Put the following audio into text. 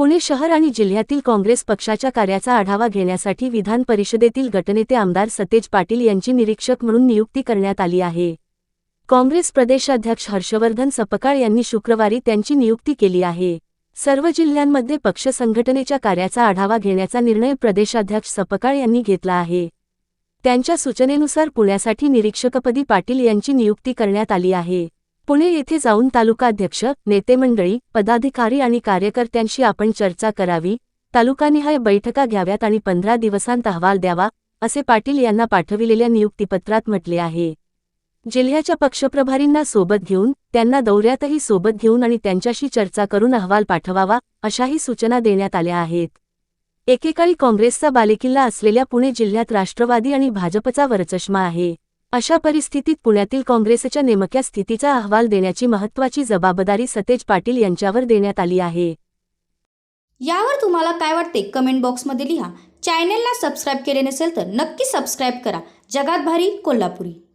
पुणे शहर आणि जिल्ह्यातील काँग्रेस पक्षाच्या कार्याचा आढावा घेण्यासाठी विधान परिषदेतील गटनेते आमदार सतेज पाटील यांची निरीक्षक म्हणून नियुक्ती करण्यात आली आहे. काँग्रेस प्रदेशाध्यक्ष हर्षवर्धन सपकाळ यांनी शुक्रवारी त्यांची नियुक्ती केली आहे. सर्व जिल्ह्यांमध्ये पक्ष संघटनेच्या कार्याचा आढावा घेण्याचा निर्णय प्रदेशाध्यक्ष सपकाळ यांनी घेतला आहे. त्यांच्या सूचनेनुसार पुण्यासाठी निरीक्षकपदी पाटील यांची नियुक्ती करण्यात आली आहे. पुणे येथे जाऊन तालुकाध्यक्ष नेतेमंडळी पदाधिकारी आणि कार्यकर्त्यांशी आपण चर्चा करावी तालुकानिहाय बैठका घ्याव्यात आणि पंधरा दिवसांत अहवाल द्यावा असे पाटील यांना पाठविलेल्या नियुक्तीपत्रात म्हटले आहे. जिल्ह्याच्या पक्षप्रभारींना सोबत घेऊन त्यांना दौऱ्यातही सोबत घेऊन आणि त्यांच्याशी चर्चा करून अहवाल पाठवावा अशाही सूचना देण्यात आल्या आहेत. एकेकाळी काँग्रेसचा बालेकिल्ला असलेल्या पुणे जिल्ह्यात राष्ट्रवादी आणि भाजपचा वरचष्मा आहे. अशा परिस्थितीत पुण्यातील काँग्रेसच्या नेमक्या स्थितीचा अहवाल देण्याची महत्त्वाची जबाबदारी सतेज पाटील यांच्यावर देण्यात आली आहे. यावर तुम्हाला काय वाटते? कमेंट बॉक्समध्ये लिहा. चॅनेलला सबस्क्राईब केले नसेल तर नक्की सबस्क्राईब करा. जगात भारी कोल्हापुरी.